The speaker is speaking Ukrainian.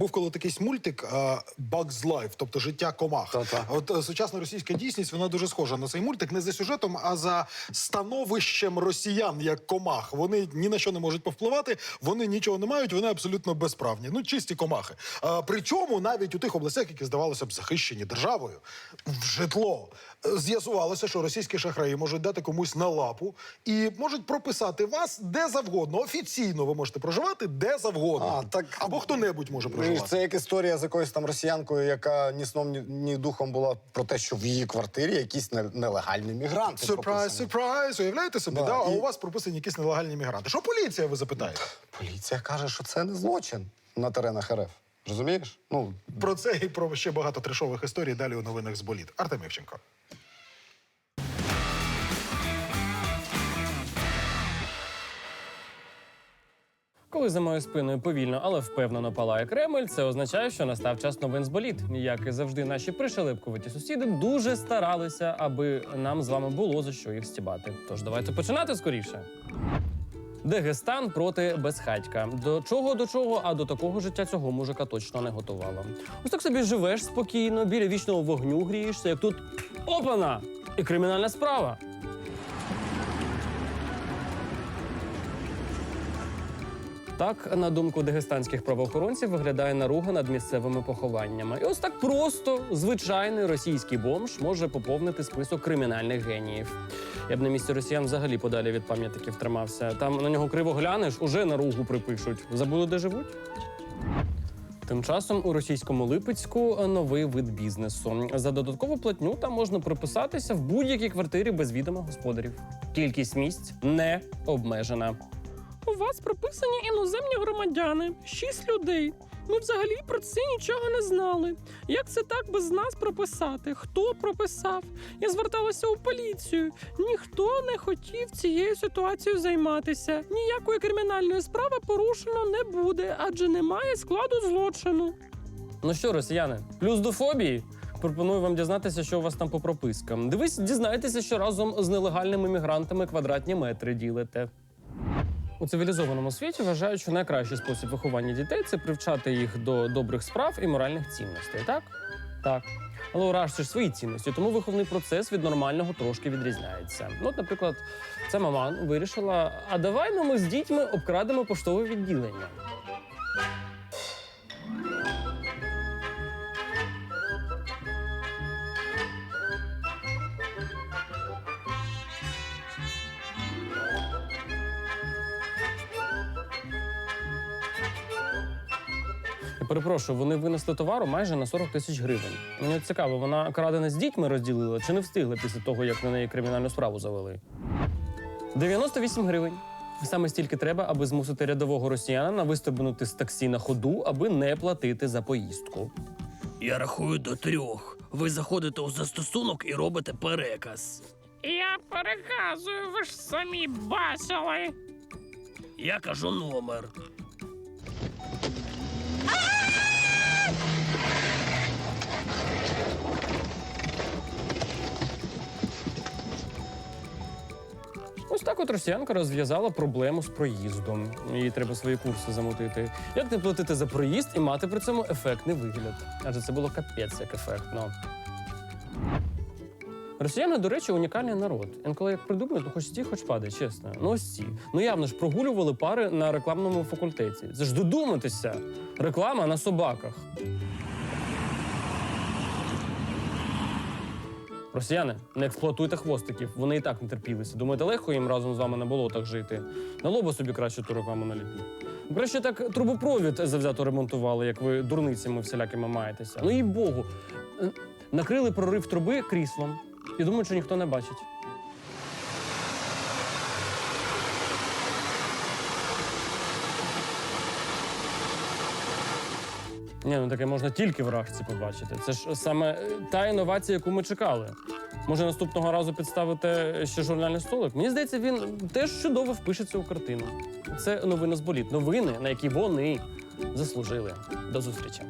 Був коли такий мультик Bugs Life, тобто життя комах. Та-та. От е, сучасна російська дійсність вона дуже схожа на цей мультик не за сюжетом, а за становищем росіян як комах. Вони ні на що не можуть повпливати, вони нічого не мають, вони абсолютно безправні. Ну чисті комахи. А, причому навіть у тих областях, які здавалося б захищені державою, в житло е, з'ясувалося, що російські шахраї можуть дати комусь на лапу і можуть прописати вас де завгодно. Офіційно ви можете проживати де завгодно. А, так- Або хто-небудь може Ну, проживати. Це як історія з якоюсь там росіянкою, яка ні сном, ні, ні духом була про те, що в її квартирі якісь не- нелегальні мігранти. Сюрприз, сюрприз, уявляєте собі, Да, да, а у вас прописані якісь нелегальні мігранти. Що поліція, ви запитаєте? Поліція каже, що це не злочин на теренах РФ. Розумієш? Ну, Про це і про ще багато трешових історій далі у новинах з боліт. Артем Євченко. Коли за моєю спиною повільно, але впевнено палає Кремль, це означає, що настав час новин з боліт. Як і завжди, наші пришелепкуваті сусіди дуже старалися, аби нам з вами було за що їх стібати. Тож давайте починати скоріше. Дагестан проти безхатька. До чого до чого, а до такого життя цього мужика точно не готувало. Ось так собі живеш спокійно, біля вічного вогню грієшся, як тут опана! І кримінальна справа. Так, на думку дагестанських правоохоронців, виглядає наруга над місцевими похованнями. І ось так просто звичайний російський бомж може поповнити список кримінальних геніїв. Я б на місці росіян взагалі подалі від пам'ятників тримався. Там на нього криво глянеш, уже наругу припишуть. Забули, де живуть? Тим часом у російському Липецьку новий вид бізнесу. За додаткову платню там можна прописатися в будь-якій квартирі без відома господарів. Кількість місць не обмежена. У вас прописані іноземні громадяни, шість людей. Ми взагалі про це нічого не знали. Як це так без нас прописати? Хто прописав? Я зверталася у поліцію. Ніхто не хотів цією ситуацією займатися. Ніякої кримінальної справи порушено не буде, адже немає складу злочину. Ну що, росіяни, плюс до фобії? Пропоную вам дізнатися, що у вас там по пропискам. Дивись, дізнайтеся, що разом з нелегальними мігрантами квадратні метри ділите. У цивілізованому світі вважають, що найкращий спосіб виховання дітей це привчати їх до добрих справ і моральних цінностей. Так? Так. Але у Рашці ж свої цінності, тому виховний процес від нормального трошки відрізняється. Ну, от, наприклад, ця маман вирішила: а давай ну, ми з дітьми обкрадемо поштове відділення. Перепрошую, вони винесли товару майже на 40 тисяч гривень. Мені цікаво, вона крадене з дітьми розділила чи не встигла після того, як на неї кримінальну справу завели? 98 гривень. Саме стільки треба, аби змусити рядового росіянина вистрибнути з таксі на ходу, аби не платити за поїздку. Я рахую до трьох. Ви заходите у застосунок і робите переказ. Я переказую, ви ж самі бачили. Я кажу номер. Ось так от росіянка розв'язала проблему з проїздом. Їй треба свої курси замутити. Як не платити за проїзд і мати при цьому ефектний вигляд? Адже це було капець як ефектно. Росіяни, до речі, унікальний народ. Інколи як придумають, ну хоч сті, хоч падай, чесно. Ну ось ці. Ну явно ж прогулювали пари на рекламному факультеті. Це ж додуматися. Реклама на собаках. Росіяни, не експлуатуйте хвостиків, вони і так не терпілися. Думаєте, легко їм разом з вами на болотах жити? На лоба собі краще ту рекламу наліпіть. Краще так трубопровід завзято ремонтували, як ви дурницями всілякими маєтеся. Ну і Богу. Е, Накрили прорив труби кріслом і думаю, що ніхто не бачить. Ні, ну таке можна тільки в рашці побачити. Це ж саме е, та інновація, яку ми чекали. Може, наступного разу підставити ще журнальний столик? Мені здається, він теж чудово впишеться у картину. Це новини з боліт. Новини, на які вони заслужили. До зустрічі.